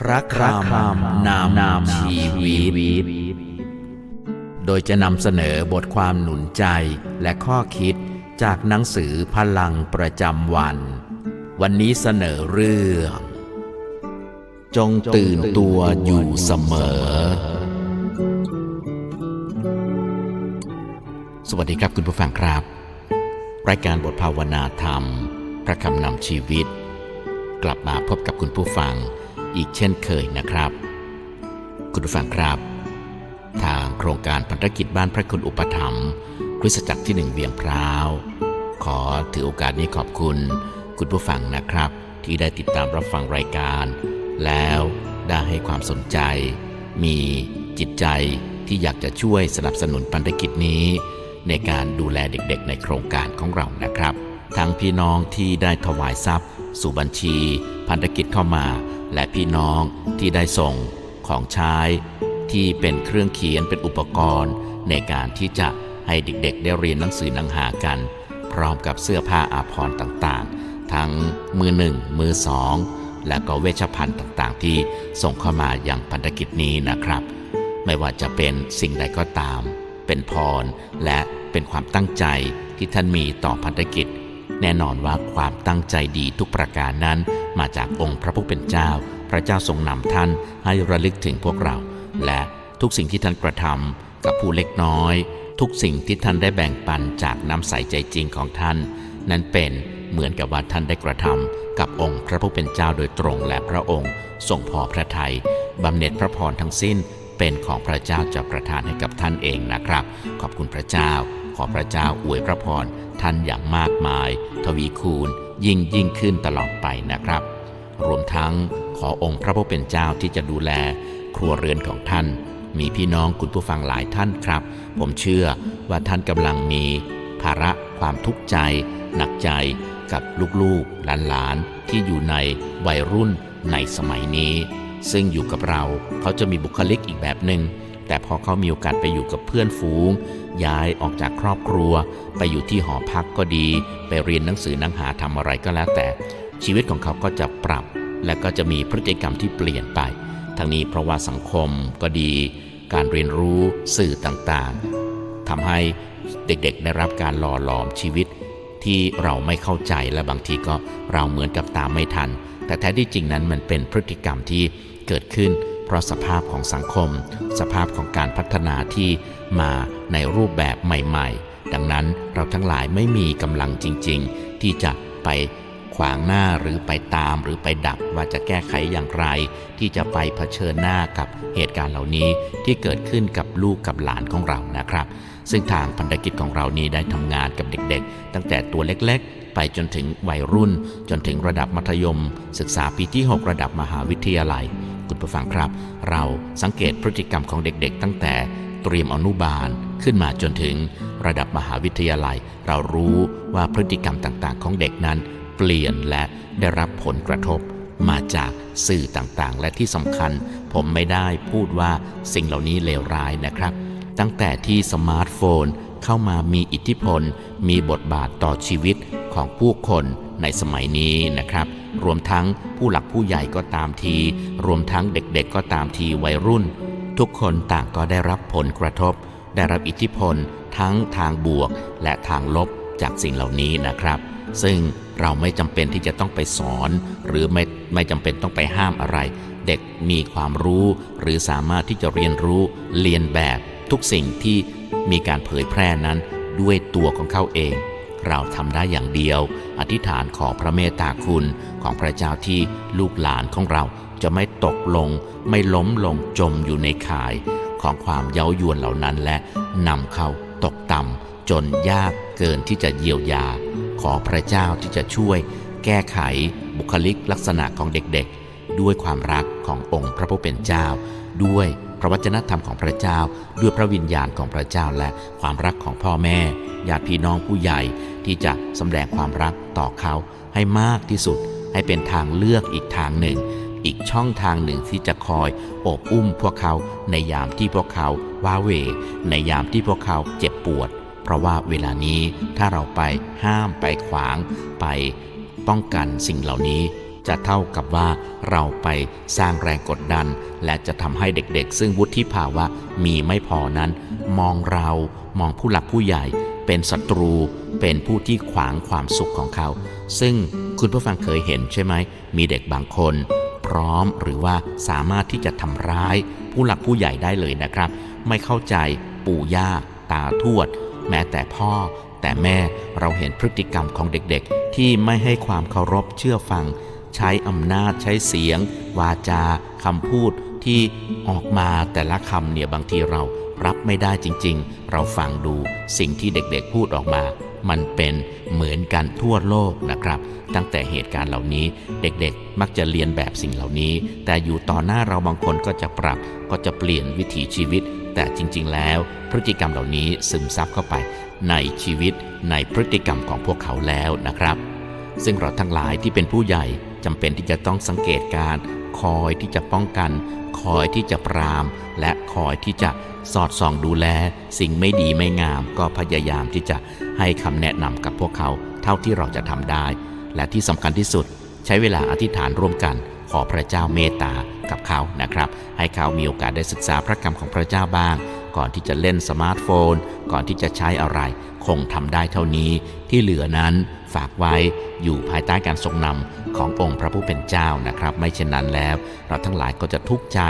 พระคำนำนำชีวิต โดยจะนำเสนอบทความหนุนใจและข้อคิดจากหนังสือพลังประจำวัน วันนี้เสนอเรื่อง จงตื่นตัวอยู่เสมอ สวัสดีครับคุณผู้ฟังครับ รายการบทภาวนาธรรม พระคำนำชีวิต กลับมาพบกับคุณผู้ฟัง อีกเช่นเคยนะครับ คุณผู้ฟังครับ ทางโครงการพันธกิจบ้านพระคุณอุปถัมภ์คริสตจักรที่หนึ่งเวียงพร้าว ขอถือโอกาสนี้ขอบคุณ คุณผู้ฟังนะครับ ที่ได้ติดตามรับฟังรายการ แล้วได้ให้ความสนใจ มีจิตใจที่อยากจะช่วยสนับสนุนพันธกิจนี้ ในการดูแลเด็กๆ ในโครงการของเรานะครับ ทั้งพี่น้องที่ได้ถวายทรัพย์ สู่บัญชี พันธกิจเข้ามา และพี่น้องที่ได้ส่งของใช้ ที่เป็นเครื่องเขียนเป็นอุปกรณ์ ในการที่จะให้เด็กๆ ได้เรียนหนังสือหนังหากัน พร้อมกับเสื้อผ้าอาภรณ์ต่างๆ ทั้งมือหนึ่งมือสองและก็เวชภัณฑ์ต่างๆ ที่ส่งเข้ามาอย่างพันธกิจนี้นะครับ ไม่ว่าจะเป็นสิ่งใดก็ตาม เป็นพรและเป็นความตั้งใจที่ท่านมีต่อพันธกิจ แน่นอนว่าความตั้งใจดีทุกประการนั้น มาจากองค์พระผู้เป็นเจ้า พระเจ้าทรงนำท่านให้ระลึกถึงพวกเรา และทุกสิ่งที่ท่านกระทำกับผู้เล็กน้อย ทุกสิ่งที่ท่านได้แบ่งปันจากน้ำใสใจจริงของท่าน นั้นเป็นเหมือนกับว่าท่านได้กระทำกับองค์พระผู้เป็นเจ้าโดยตรงและพระองค์ทรงพอพระทัยบำเหน็จพระพรทั้งสิ้นเป็นของพระเจ้าจะประทานให้กับท่านเองนะครับ ขอบคุณพระเจ้า ขอพระเจ้าอวยพระพรท่านอย่างมากมาย ทวีคูณยิ่งยิ่งขึ้นตลอดไปนะครับ รวมทั้งขอองค์พระผู้เป็นเจ้าที่จะดูแล ครัวเรือนของท่าน มีพี่น้องคุณผู้ฟังหลายท่านครับ ผมเชื่อว่าท่านกำลังมีภาระความทุกข์ใจ หนักใจกับลูกๆหลานๆที่อยู่ในวัยรุ่นในสมัยนี้ ซึ่งอยู่กับเราเขาจะมีบุคลิกอีกแบบหนึ่ง แต่พอเขามีโอกาสไปอยู่กับเพื่อนฝูง ย้ายออกจากครอบครัว ไปอยู่ที่หอพักก็ดี ไปเรียนหนังสือนังหาทำอะไรก็แล้วแต่ ชีวิตของเขาก็จะปรับ และก็จะมีพฤติกรรมที่เปลี่ยนไปทั้งนี้เพราะว่าสังคมก็ดี การเรียนรู้สื่อต่างๆทำให้เด็กๆได้รับการหล่อหลอมชีวิต ที่เราไม่เข้าใจและบางทีก็เราเหมือนกับตามไม่ทัน แต่แท้ที่จริงนั้นมันเป็นพฤติกรรมที่เกิดขึ้น เพราะสภาพของสังคม สภาพของการพัฒนาที่มาในรูปแบบใหม่ ๆ ดังนั้นเราทั้งหลายไม่มีกำลังจริง ๆ ที่จะไปขวางหน้าหรือไปตามหรือไปดับว่าจะแก้ไขอย่างไร ที่จะไปเผชิญหน้ากับเหตุการณ์เหล่านี้ที่เกิดขึ้นกับลูกกับหลานของเรานะครับ ซึ่งทางพันธกิจของเรานี้ได้ทำงานกับเด็กๆ ตั้งแต่ตัวเล็กๆ ไปจนถึงวัยรุ่น จนถึงระดับมัธยม ศึกษาปีที่ 6 ระดับมหาวิทยาลัย คุณผู้ฟังครับ เราสังเกตพฤติกรรมของเด็กๆ ตั้งแต่เตรียมอนุบาลขึ้นมาจนถึงระดับมหาวิทยาลัย เรารู้ว่าพฤติกรรมต่างๆ ของเด็กนั้น เปลี่ยนและได้รับผลกระทบมาจากสื่อต่างๆ และที่สำคัญ ผมไม่ได้พูดว่าสิ่งเหล่านี้เลวร้ายนะครับ ตั้งแต่ที่สมาร์ทโฟนเข้ามามีอิทธิพล มีบทบาทต่อชีวิตของผู้คนในสมัยนี้นะครับ รวมทั้งผู้หลักผู้ใหญ่ก็ตามที รวมทั้งเด็กๆก็ตามทีวัยรุ่น ทุกคนต่างก็ได้รับผลกระทบ ได้รับอิทธิพล ทั้งทางบวกและทางลบจากสิ่งเหล่านี้นะครับ ซึ่งเราไม่จำเป็นที่จะต้องไปสอน หรือไม่ไม่จำเป็นต้องไปห้ามอะไร เด็กมีความรู้ หรือสามารถที่จะเรียนรู้เรียนแบบ ทุกสิ่งที่มีการเผยแพร่นั้นด้วยตัวของเขาเอง เราทำได้อย่างเดียว อธิษฐานขอพระเมตตาคุณของพระเจ้าที่ลูกหลานของเราจะไม่ตกลง ไม่ล้มลงจมอยู่ในข่าย ของความเย้ายวนเหล่านั้นและนำเขาตกต่ำจนยากเกินที่จะเยียวยา ขอพระเจ้าที่จะช่วย แก้ไขบุคลิกลักษณะของเด็กๆ ด้วยความรักขององค์พระผู้เป็นเจ้าด้วย ระวจนะธรรมของพระเจ้า ด้วยพระวิญญาณของพระเจ้าและความรักของพ่อแม่ญาติพี่น้องผู้ใหญ่ที่จะสำแดงความรักต่อเขาให้มากที่สุด ให้เป็นทางเลือกอีกทางหนึ่ง อีกช่องทางหนึ่งที่จะคอยโอบอุ้มพวกเขาในยามที่พวกเขาว้าเหวในยามที่พวกเขาเจ็บปวด เพราะว่าเวลานี้ถ้าเราไปห้ามไปขวางไปป้องกันสิ่งเหล่านี้ จะเท่ากับว่าเราไปสร้างแรงกดดัน และจะทำให้เด็กๆ ซึ่งวุฒิภาวะมีไม่พอนั้น มองเรามองผู้หลักผู้ใหญ่ เป็นศัตรู เป็นผู้ที่ขวางความสุขของเขา ซึ่งคุณผู้ฟังเคยเห็นใช่ไหม มีเด็กบางคน พร้อมหรือว่าสามารถที่จะทำร้าย ผู้หลักผู้ใหญ่ได้เลยนะครับ ไม่เข้าใจปู่ย่า ตาทวด แม้แต่พ่อ แต่แม่เราเห็นพฤติกรรมของเด็กๆ ที่ไม่ให้ความเคารพเชื่อฟัง ใช้อำนาจใช้เสียง วาจาคำพูดที่ออกมาแต่ละคำเนี่ยบางทีเรารับไม่ได้จริง ๆ เราฟังดูสิ่งที่เด็กๆพูดออกมา มันเป็นเหมือนกันทั่วโลกนะครับ ตั้งแต่เหตุการณ์เหล่านี้เด็กๆ มักจะเรียนแบบสิ่งเหล่านี้ แต่อยู่ต่อหน้าเราบางคนก็จะปรับก็จะเปลี่ยนวิถีชีวิต แต่จริง ๆ แล้ว พฤติกรรมเหล่านี้ซึมซับเข้าไป ในชีวิตในพฤติกรรมของพวกเขาแล้วนะครับ ซึ่งเราทั้งหลายที่เป็นผู้ใหญ่ จำเป็นที่จะต้องสังเกตการ คอยที่จะป้องกัน คอยที่จะปราม และคอยที่จะสอดส่องดูแล สิ่งไม่ดีไม่งาม ก็พยายามที่จะให้คำแนะนำกับพวกเขาเท่าที่เราจะทำได้ และที่สำคัญที่สุด ใช้เวลาอธิษฐานร่วมกันขอพระเจ้าเมตตากับเขานะครับ ให้เขามีโอกาสได้ศึกษาพระคำของพระเจ้าบ้าง ก่อนที่จะเล่นสมาร์ทโฟน ก่อนที่จะใช้อะไร คงทำได้เท่านี้ ที่เหลือนั้นฝากไว้อยู่ภายใต้การทรงนำขององค์พระผู้เป็นเจ้านะครับ ไม่เช่นนั้นแล้ว เราทั้งหลายก็จะทุกข์ใจ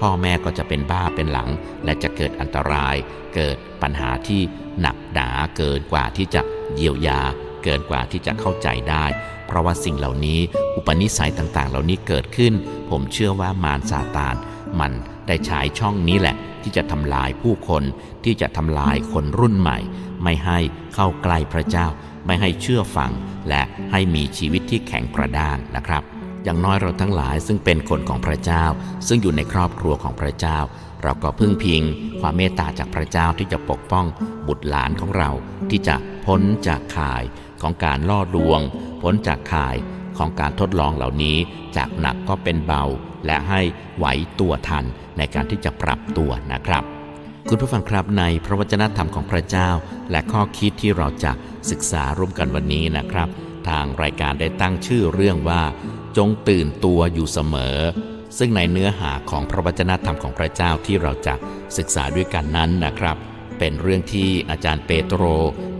พ่อแม่ก็จะเป็นบ้าเป็นหลัง และจะเกิดอันตราย เกิดปัญหาที่หนักหนาเกินกว่าที่จะเยียวยา เกินกว่าที่จะเข้าใจได้เพราะว่าสิ่งเหล่านี้ อุปนิสัยต่างๆ เหล่านี้เกิดขึ้น ผมเชื่อว่ามารซาตาน มันได้ใช้ช่องนี้แหละ ที่จะทำลายผู้คนที่จะทำลายคนรุ่นใหม่ ไม่ให้เข้าใกล้พระเจ้า ไม่ให้เชื่อฟัง และให้มีชีวิตที่แข็งกระด้างนะครับ อย่างน้อยเราทั้งหลายซึ่งเป็นคนของพระเจ้า ซึ่งอยู่ในครอบครัวของพระเจ้า เราก็พึ่งพิง ความเมตตาจากพระเจ้าที่จะปกป้องบุตรหลานของเรา ที่จะพ้นจากข่ายของการล่อลวง พ้นจากข่ายของการทดลองเหล่านี้ จากหนักก็เป็นเบา และให้ไหวตัวทันในการที่จะปรับตัวนะครับ คุณผู้ฟังครับในพระวจนะธรรมของพระเจ้า และข้อคิดที่เราจะศึกษาร่วมกันวันนี้นะครับ ทางรายการได้ตั้งชื่อเรื่องว่า จงตื่นตัวอยู่เสมอ ซึ่งในเนื้อหาของพระวจนะธรรมของพระเจ้าที่เราจะศึกษาด้วยกันนั้นนะครับ เป็นเรื่องที่อาจารย์เปโตร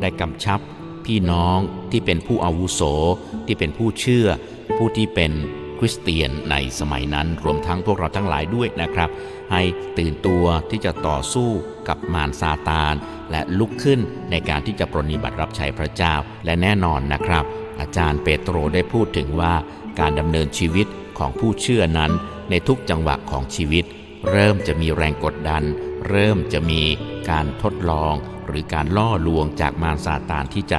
ได้กำชับพี่น้องที่เป็นผู้อาวุโส ที่เป็นผู้เชื่อ ผู้ที่เป็น คริสเตียนในสมัยนั้นรวมทั้งพวกเราทั้งหลายด้วยนะครับ ให้ตื่นตัวที่จะต่อสู้กับมารซาตาน และลุกขึ้นในการที่จะปรนนิบัติรับใช้พระเจ้าและแน่นอนนะครับ อาจารย์เปโตรได้พูดถึงว่าการดำเนินชีวิตของผู้เชื่อนั้น ในทุกจังหวะของชีวิต เริ่มจะมีแรงกดดัน เริ่มจะมีการทดลอง หรือการล่อลวงจากมารซาตานที่จะ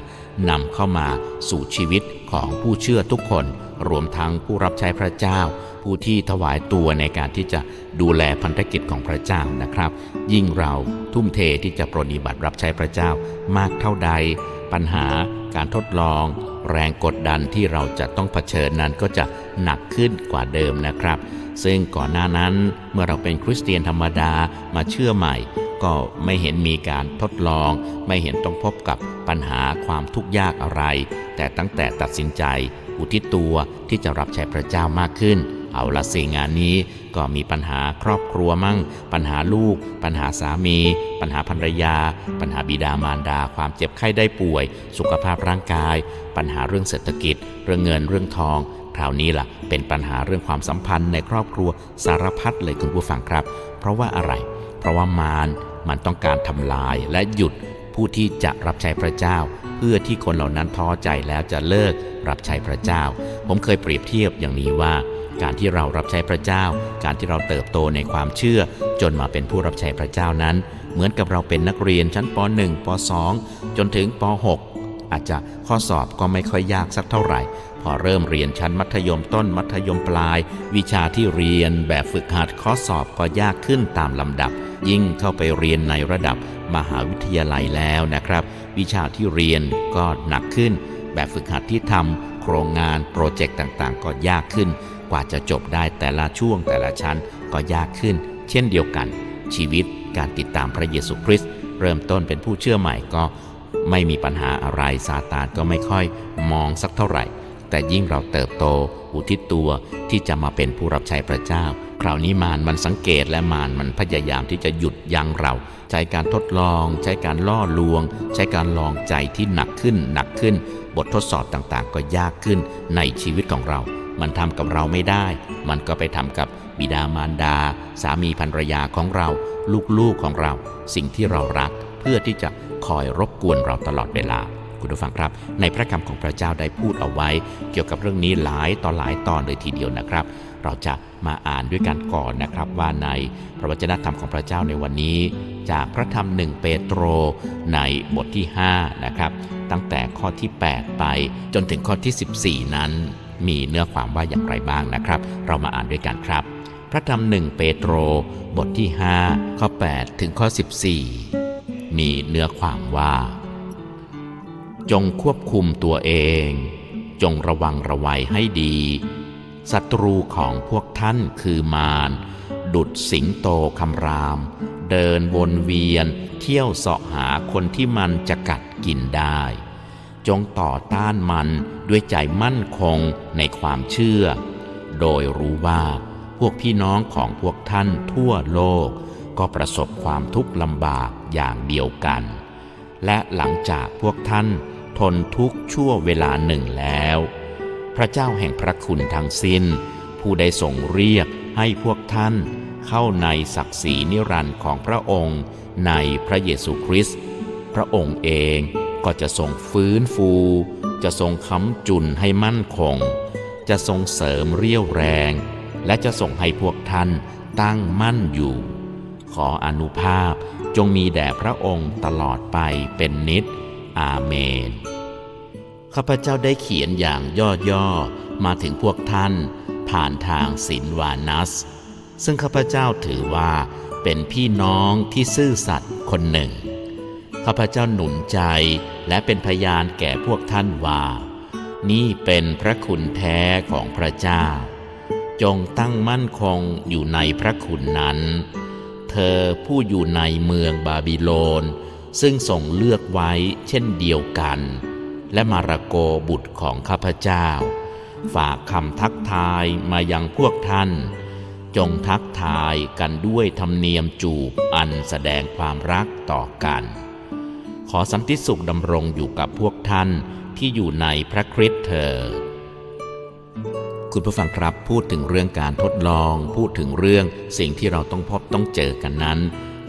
นำเข้ามาสู่ชีวิตของผู้เชื่อทุกคน รวมทั้งผู้รับใช้พระเจ้า ผู้ที่ถวายตัวในการที่จะดูแลพันธกิจของพระเจ้านะครับ ยิ่งเราทุ่มเทที่จะปรนนิบัติรับใช้พระเจ้ามากเท่าใด ปัญหาการทดลอง แรงกดดันที่เราจะต้องเผชิญนั้นก็จะหนักขึ้นกว่าเดิมนะครับ ซึ่งก่อนหน้านั้นเมื่อเราเป็นคริสเตียนธรรมดามาเชื่อใหม่ก็ไม่เห็นมีการทดลอง ไม่เห็นต้องพบกับปัญหาความทุกข์ยากอะไร แต่ตั้งแต่ตัดสินใจ อุทิศตัวที่จะรับใช้พระเจ้ามากขึ้น เอาละสิงานนี้ก็มีปัญหาครอบครัวมั่ง ปัญหาลูก ปัญหาสามี ปัญหาภรรยา ปัญหาบิดามารดา ความเจ็บไข้ได้ป่วย สุขภาพร่างกาย ปัญหาเรื่องเศรษฐกิจ เรื่องเงินเรื่องทองคราวนี้ล่ะเป็นปัญหาเรื่องความสัมพันธ์ในครอบครัวสารพัดเลยคุณผู้ฟังครับ เพราะว่าอะไร เพราะว่ามารมันต้องการทำลายและหยุดผู้ที่จะรับใช้พระเจ้า เพื่อที่คนเหล่านั้นท้อใจแล้วจะเลิกรับใช้พระเจ้า ผมเคยเปรียบเทียบอย่างนี้ว่า การที่เรารับใช้พระเจ้า การที่เราเติบโตในความเชื่อ จนมาเป็นผู้รับใช้พระเจ้านั้น เหมือนกับเราเป็นนักเรียนชั้นป .1 ป .2 จนถึงป .6 อาจจะข้อสอบก็ไม่ค่อยยากสักเท่าไหร่ พอเริ่มเรียนชั้นมัธยมต้นมัธยมปลาย วิชาที่เรียนแบบฝึกหัดข้อสอบก็ยากขึ้นตามลำดับ ยิ่งเข้าไปเรียนในระดับมหาวิทยาลัยแล้วนะครับ วิชาที่เรียนก็หนักขึ้น แบบฝึกหัดที่ทำโครงงานโปรเจกต์ต่างๆ ก็ยากขึ้น กว่าจะจบได้แต่ละช่วงแต่ละชั้นก็ยากขึ้น เช่นเดียวกัน ชีวิตการติดตามพระเยซูคริสต์เริ่มต้นเป็นผู้เชื่อใหม่ก็ไม่มีปัญหาอะไรซาตานก็ไม่ค่อยมองสักเท่าไหร่ แต่ยิ่งเราเติบโต อุทิศตัวที่จะมาเป็นผู้รับใช้พระเจ้า คราวนี้มารมันสังเกตและมารมันพยายามที่จะหยุดยั้งเรา ใช้การทดลอง ใช้การล่อลวง ใช้การลองใจที่หนักขึ้นหนักขึ้น บททดสอบต่างๆ ก็ยากขึ้นในชีวิตของเรา มันทำกับเราไม่ได้ มันก็ไปทำกับบิดามารดา สามีภรรยาของเรา ลูกๆของเรา สิ่งที่เรารัก เพื่อที่จะคอยรบกวนเราตลอดเวลา คุณผู้ฟังครับ ในพระคำของพระเจ้าได้พูดเอาไว้ เกี่ยวกับเรื่องนี้หลายต่อหลายตอนเลยทีเดียวนะครับ เราจะมาอ่านด้วยกันก่อนนะครับ ว่าในพระวจนะธรรมของพระเจ้าในวันนี้ จากพระธรรมหนึ่งเปโตรในบทที่5นะครับตั้งแต่ข้อที่ 8 ไปจนถึงข้อที่ 14 นั้น มีเนื้อความว่าอย่างไรบ้างนะครับ เรามาอ่านด้วยกันครับ พระธรรมหนึ่งเปโตร บทที่ 5 ข้อ 8 ถึงข้อ 14 มีเนื้อความว่า จงควบคุมตัวเอง จงระวังระวัยให้ดีศัตรูของพวกท่านคือมารดุดสิงโตคำราม เดินวนเวียนเที่ยวเสาะหาคนที่มันจะกัดกินได้ จงต่อต้านมันด้วยใจมั่นคงในความเชื่อ โดยรู้ว่าพวกพี่น้องของพวกท่านทั่วโลก ก็ประสบความทุกข์ลำบากอย่างเดียวกัน และหลังจากพวกท่านทนทุกข์ชั่วเวลาหนึ่งแล้ว พระเจ้าแห่งพระคุณทั้งสิ้น ผู้ได้ทรงเรียกให้พวกท่าน เข้าในศักดิ์ศรีนิรันดร์ของพระองค์ในพระเยซูคริสต์พระองค์เองก็จะทรงฟื้นฟู จะทรงค้ำจุนให้มั่นคง จะทรงเสริมเรี่ยวแรง และจะส่งให้พวกท่านตั้งมั่นอยู่ ขออนุภาพจงมีแด่พระองค์ตลอดไปเป็นนิจ อาเมน ข้าพเจ้าได้เขียนอย่างย่อๆ มาถึงพวกท่านผ่านทางศินวานัส ซึ่งข้าพเจ้าถือว่าเป็นพี่น้องที่ซื่อสัตย์คนหนึ่ง ข้าพเจ้าหนุนใจและเป็นพยานแก่พวกท่านว่า นี่เป็นพระคุณแท้ของพระเจ้า จงตั้งมั่นคงอยู่ในพระคุณนั้น เธอผู้อยู่ในเมืองบาบิโลน ซึ่งส่งเลือกไว้เช่นเดียวกัน และมาระโกบุตรของข้าพเจ้า ฝากคำทักทายมายังพวกท่าน จงทักทายกันด้วยธรรมเนียมจูบอันแสดงความรักต่อกัน ขอสันติสุขดำรงอยู่กับพวกท่านที่อยู่ในพระคริสต์เถิด คุณผู้ฟังครับพูดถึงเรื่องการทดลอง พูดถึงเรื่องสิ่งที่เราต้องพบต้องเจอกันนั้น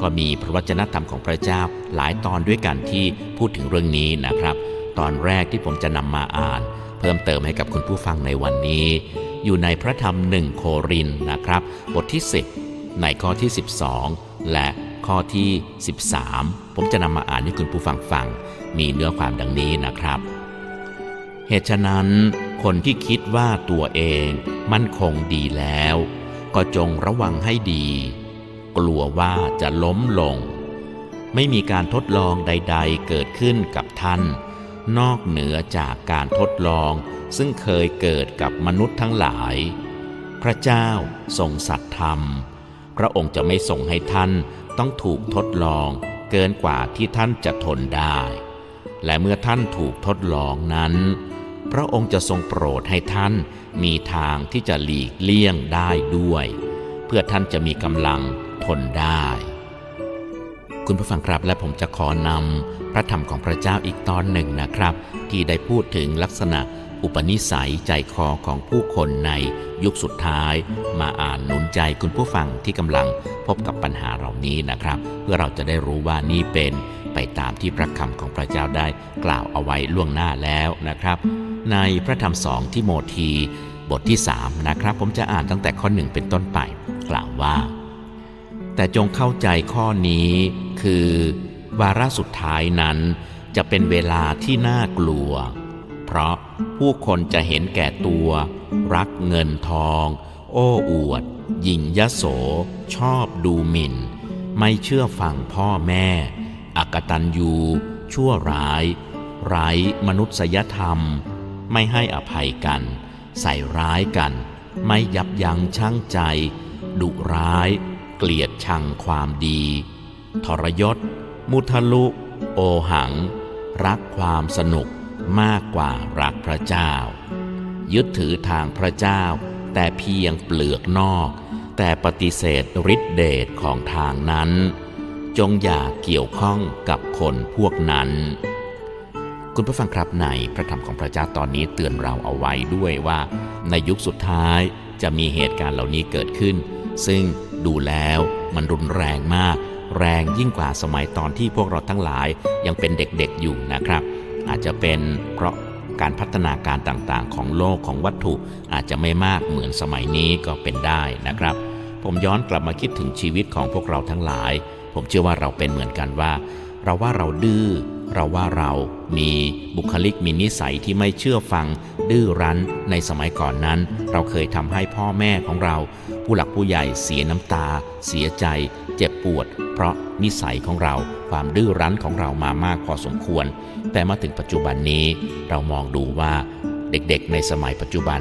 ก็มีพระวจนะธรรมของพระเจ้าหลายตอนด้วยกันที่พูดถึงเรื่องนี้นะครับ ตอนแรกที่ผมจะนำมาอ่าน เพิ่มเติมให้กับคุณผู้ฟังในวันนี้ อยู่ในพระธรรมหนึ่งโครินนะครับ บทที่ 10 ในข้อที่ 12 และข้อที่ 13 ผมจะนำมาอ่านให้คุณผู้ฟังฟัง มีเนื้อความดังนี้นะครับ เหตุฉะนั้น คนที่คิดว่าตัวเองมั่นคงดีแล้ว ก็จงระวังให้ดี กลัวว่าจะล้มลง ไม่มีการทดลองใด ๆ เกิดขึ้นกับท่าน นอกเหนือจากการทดลองซึ่งเคยเกิดกับมนุษย์ทั้งหลาย พระเจ้าทรงสัตย์ธรรม พระองค์จะไม่ส่งให้ท่านต้องถูกทดลองเกินกว่าที่ท่านจะทนได้ และเมื่อท่านถูกทดลองนั้น พระองค์จะทรงโปรดให้ท่านมีทางที่จะหลีกเลี่ยงได้ด้วย เพื่อท่านจะมีกำลังทนได้ คุณผู้ฟังครับและผมจะขอนำพระธรรมของพระเจ้าอีกตอนหนึ่งนะครับ ที่ได้พูดถึงลักษณะอุปนิสัยใจคอของผู้คนในยุคสุดท้าย มาอ่านหนุนใจคุณผู้ฟังที่กำลังพบกับปัญหาเหล่านี้นะครับ เพื่อเราจะได้รู้ว่านี่เป็นไปตามที่พระคำของพระเจ้าได้กล่าวเอาไว้ล่วงหน้าแล้วนะครับ ในพระธรรมสองทิโมธีบทที่3นะครับ ผมจะอ่านตั้งแต่ข้อหนึ่งเป็นต้นไป กล่าวว่า แต่จงเข้าใจข้อนี้คือ วาระสุดท้ายนั้น จะเป็นเวลาที่น่ากลัว เพราะผู้คนจะเห็นแก่ตัว รักเงินทอง โอ้อวด หยิ่งยโส ชอบดูหมิ่น ไม่เชื่อฟังพ่อแม่ อกตันยูชั่วร้าย ไร้มนุษยธรรม ไม่ให้อภัยกัน ใส่ร้ายกัน ไม่ยับยั้งชั่งใจ ดุร้าย เกลียดชังความดี ทรยศ มุทะลุ โอหัง รักความสนุกมากกว่ารักพระเจ้า ยึดถือทางพระเจ้า แต่เพียงเปลือกนอก แต่ปฏิเสธฤทธิเดชของทางนั้น จงอย่าเกี่ยวข้องกับคนพวกนั้น คุณผู้ฟังครับในพระธรรมของพระเจ้าตอนนี้เตือนเราเอาไว้ด้วยว่า ในยุคสุดท้ายจะมีเหตุการณ์เหล่านี้เกิดขึ้น ซึ่งดูแล้วมันรุนแรงมาก แรงยิ่งกว่าสมัยตอนที่พวกเราทั้งหลายยังเป็นเด็กๆอยู่นะครับ อาจจะเป็นเพราะการพัฒนาการต่างๆ ของโลกของวัตถุอาจจะไม่มากเหมือนสมัยนี้ก็เป็นได้นะครับ ผมย้อนกลับมาคิดถึงชีวิตของพวกเราทั้งหลาย ผมเชื่อว่าเราเป็นเหมือนกันว่า เราว่าเราดื้อ เราว่าเรามีบุคลิกมีนิสัยที่ไม่เชื่อฟัง ดื้อรั้นในสมัยก่อนนั้น เราเคยทำให้พ่อแม่ของเรา ผู้หลักผู้ใหญ่เสียน้ำตา เสียใจ เจ็บปวด เพราะนิสัยของเราความดื้อรั้นของเรามามากพอสมควร แต่มาถึงปัจจุบันนี้ เรามองดูว่าเด็กๆ ในสมัยปัจจุบัน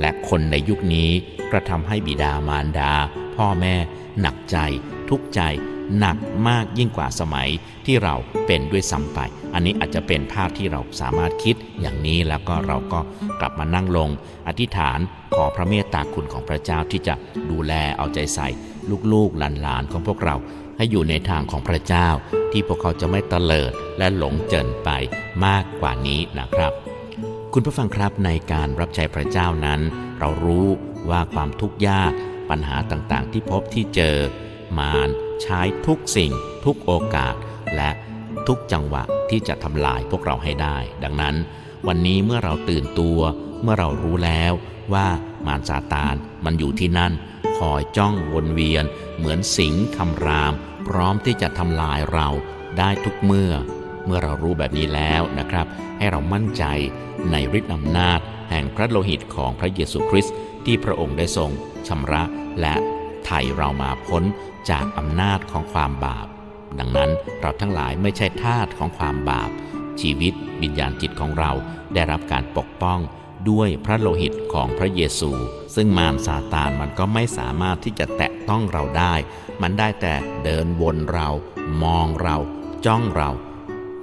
และคนในยุคนี้กระทำให้บิดามารดา พ่อแม่ หนักใจ ทุกข์ใจ หนักมากยิ่งกว่าสมัยที่เราเป็นด้วยซ้ำไป อันนี้อาจจะเป็นภาพที่เราสามารถคิดอย่างนี้แล้วก็เราก็กลับมานั่งลง อธิษฐานขอพระเมตตาคุณของพระเจ้าที่จะดูแลเอาใจใส่ลูกๆหลานๆของพวกเราให้อยู่ในทางของพระเจ้า ที่พวกเขาจะไม่เตลิดและหลงเจินไปมากกว่านี้นะครับคุณผู้ฟังครับในการรับใช้พระเจ้านั้น เรารู้ว่าความทุกข์ยากปัญหาต่างๆ ที่พบที่เจอ มาร ใช้ทุกสิ่ง ทุกโอกาส และทุกจังหวะที่จะทำลายพวกเราให้ได้ ดังนั้น วันนี้เมื่อเราตื่นตัว เมื่อเรารู้แล้วว่ามารซาตานมันอยู่ที่นั่น คอยจ้องวนเวียน เหมือนสิงคำราม พร้อมที่จะทำลายเราได้ทุกเมื่อ เมื่อเรารู้แบบนี้แล้วนะครับ ให้เรามั่นใจในฤทธิ์อำนาจ แห่งพระโลหิตของพระเยซูคริสต์ที่พระองค์ได้ทรงชำระและ ไถ่เรามาพ้นจากอำนาจของความบาป ดังนั้นเราทั้งหลายไม่ใช่ทาสของความบาป ชีวิตวิญญาณจิตของเราได้รับการปกป้องด้วยพระโลหิตของพระเยซู ซึ่งมารซาตานมันก็ไม่สามารถที่จะแตะต้องเราได้ มันได้แต่เดินวนเรา มองเรา จ้องเรา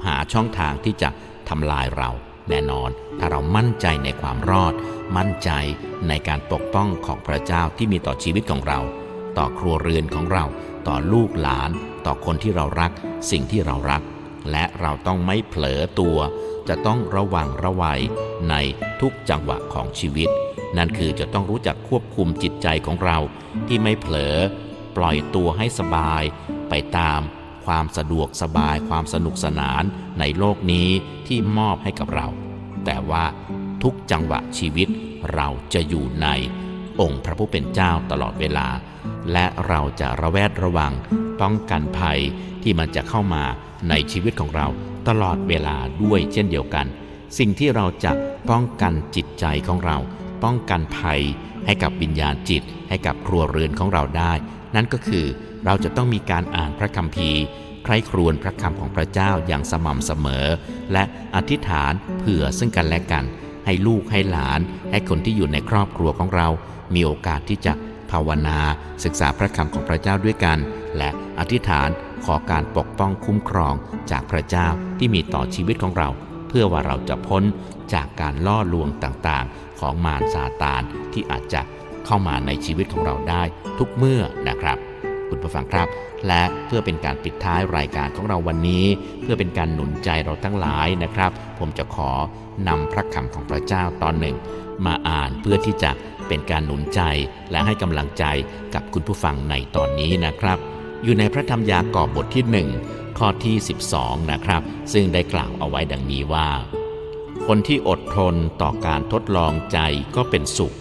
หาช่องทางที่จะทำลายเรา แน่นอน ถ้าเรามั่นใจในความรอด มั่นใจในการปกป้องของพระเจ้าที่มีต่อชีวิตของเรา ต่อครัวเรือนของเรา ต่อลูกหลาน ต่อคนที่เรารัก สิ่งที่เรารัก และเราต้องไม่เผลอตัว จะต้องระวังระวัยในทุกจังหวะของชีวิต นั่นคือจะต้องรู้จักควบคุมจิตใจของเรา ที่ไม่เผลอ ปล่อยตัวให้สบาย ไปตามความสะดวกสบายความสนุกสนานในโลกนี้ที่มอบให้กับเรา แต่ว่าทุกจังหวะชีวิตเราจะอยู่ใน องค์พระผู้เป็นเจ้าตลอดเวลา และเราจะระแวดระวังป้องกันภัยที่มันจะเข้ามาในชีวิตของเราตลอดเวลาด้วยเช่นเดียวกัน สิ่งที่เราจะป้องกันจิตใจของเรา ป้องกันภัยให้กับวิญญาณจิต ให้กับครัวเรือนของเราได้ นั่นก็คือเราจะต้องมีการอ่านพระคัมภีร์ใคร่ครวญพระคำของพระเจ้าอย่างสม่ำเสมอ และอธิษฐานเผื่อซึ่งกันและกัน ให้ลูกให้หลาน ให้คนที่อยู่ในครอบครัวของเรา มีโอกาสที่จะภาวนา ศึกษาพระคำของพระเจ้าด้วยกัน และอธิษฐานขอการปกป้องคุ้มครองจากพระเจ้าที่มีต่อชีวิตของเรา เพื่อว่าเราจะพ้นจากการล่อลวงต่างๆ ของมารซาตานที่อาจจะเข้ามาในชีวิตของเราได้ทุกเมื่อนะครับ คุณผู้ฟังครับ และเพื่อเป็นการปิดท้ายรายการของเราวันนี้ เพื่อเป็นการหนุนใจเราทั้งหลายนะครับ ผมจะขอนำพระคำของพระเจ้าตอนหนึ่ง มาอ่านเพื่อที่จะเป็นการหนุนใจและให้กำลังใจกับคุณผู้ฟังในตอนนี้นะครับ อยู่ในพระธรรมยากอบบทที่1ข้อที่ 12 นะครับ ซึ่งได้กล่าวเอาไว้ดังนี้ว่า คนที่อดทนต่อการทดลองใจก็เป็นสุข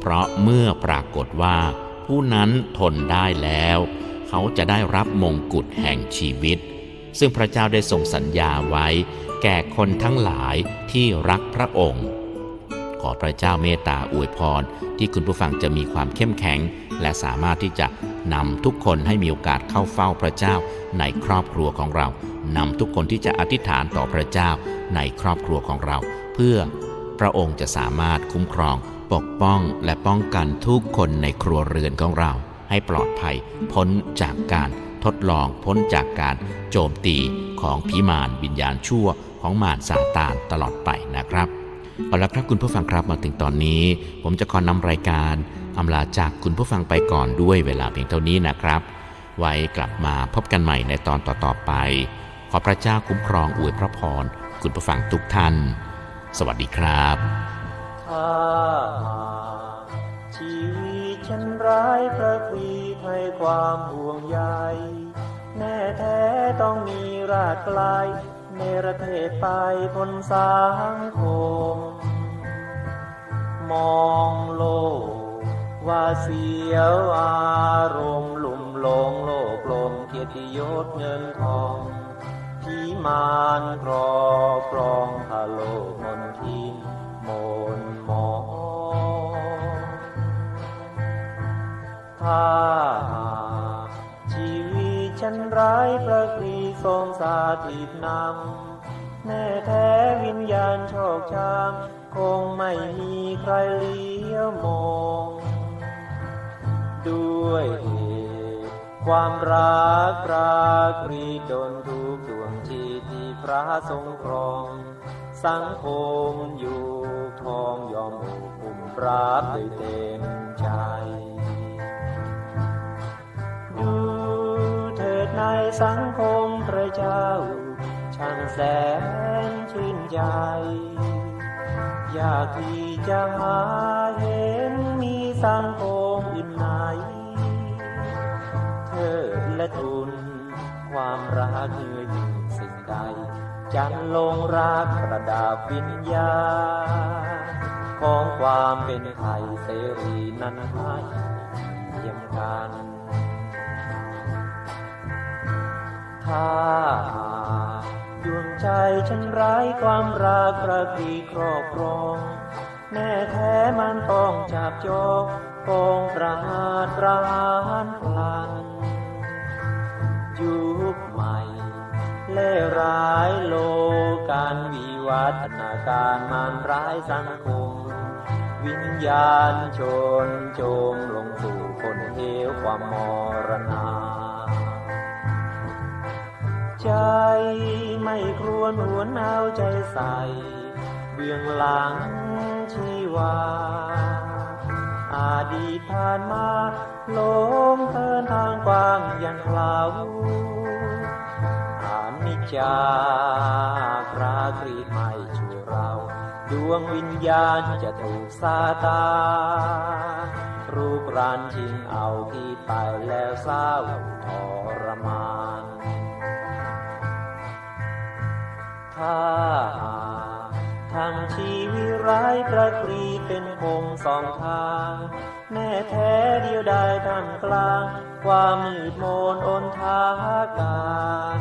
เพราะเมื่อปรากฏว่า ผู้นั้นทนได้แล้ว เขาจะได้รับมงกุฎแห่งชีวิต ซึ่งพระเจ้าได้ทรงสัญญาไว้ แก่คนทั้งหลายที่รักพระองค์ ขอพระเจ้าเมตตาอวยพรที่คุณผู้ฟังจะมีความเข้มแข็ง และสามารถที่จะนำทุกคนให้มีโอกาสเข้าเฝ้าพระเจ้าในครอบครัวของเรานำทุกคนที่จะอธิษฐานต่อพระเจ้าในครอบครัวของเรา เพื่อพระองค์จะสามารถคุ้มครอง ปกป้องและป้องกันทุกคนในครัวเรือนของเรา ให้ปลอดภัย พ้นจากการทดลองพ้นจากการโจมตีของผีมารวิญญาณชั่วของมารซาตานตลอดไปนะครับเอาละครับคุณผู้ฟังครับมาถึงตอนนี้ ผมจะขอนำรายการอำลาจากคุณผู้ฟังไปก่อนด้วยเวลาเพียงเท่านี้นะครับ ไว้กลับมาพบกันใหม่ในตอนต่อๆไป ขอพระเจ้าคุ้มครองอวยพระพรคุณผู้ฟังทุกท่าน สวัสดีครับ ถ้าหาชีวิตฉันร้ายพระครีให้ความห่วงใยแน่แท้ต้องมีราชไกลายในประเทศไปพนสังคม มองโลก ว่าเสียวอารมณ์หลุ่มหลงโลกลมเกียรติยศเงินทองที่มานครอ รงสาธิตนำแน่แท้วิญญาณโชคชามคงไม่มีใครเลี้ยวมอง ด้วยเหตุความรักรักรีดนทุกดวงจิตที่พระทรงครอง สังคมอยู่ทองยอมอบอุ่มรับด้วยเต็มใจดูเถิดในสังคม พระเจ้า ช่างแสนชื่นใจ อยากที่จะหาเห็นมีสังคมอื่นไหนเธอและทุน ความรักเหนือยิ่งสิ่งใด จันลงรักประดับวิญญาของความเป็นไทยเสรีนั้นให้เทียมกัน ถ้าดวงใจฉันร้ายความรักระกีครอบครอง แน่แท้มันต้องจับจองกองประหารปรารพลันยุคใหม่เล่ร้ายโลการวิวัฒนาการมันร้ายสังคม วิญญาณชนโจมลงสู่คนเหวความมรณา ใจไม่ครวญหวนเอาใจใส่ เบื้องหลังชีวา อาดีตผ่านมาลมเดินทางกว้างย่างคลาวอานิจจาพระกรีไม่ช่วยเรา ดวงวิญญาณจะถูกซาตา รูปรานชิงเอาที่ไปแล้วเศร้าทรมาน ถ้าหากทำชีวิร้ายประกรีเป็นคงสองทาง แน่แท้เดียวได้ท่ามกลาง ความมืดมนอนทาการ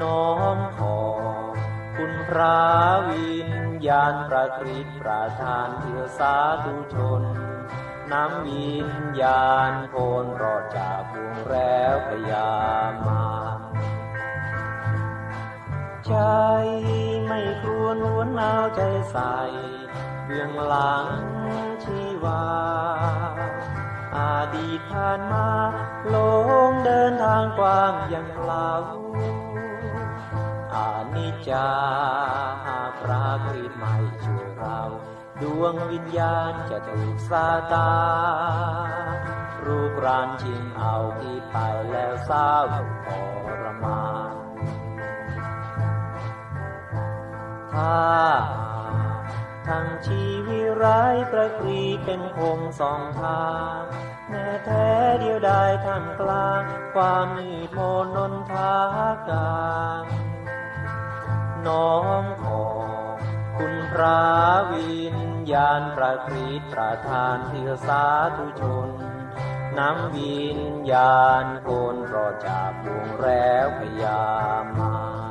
น้อมขอ คุณพระวิญญาณประกรีประทานเถือสาธุชนน้ำวิญญาณโคนรอดจากวงแล้วพยามา ใจ ไม่ครวญหวนเอาใจใส่เบื้องหลังชีวา อาดีตผ่านมาลงเดินทางกว้างย่างเปล่าอานิจจาพระกรีดไม่ช่วยเรา ดวงวิญญาณจะถูกซาตา รูปรานชิงเอาที่ไปแล้วเศร้าทรมาน ถ้า ทั้งชีวิร้ายประกรีเป็นคงสองทางแน่แท้เดียวได้ทามกลาง ความมืดมนนนทากางน้อมขอคุณพระวิญญาณประกรีประทานเถือสาธุชนนำวิญญาณคนรอจากวงแล้วพยามาร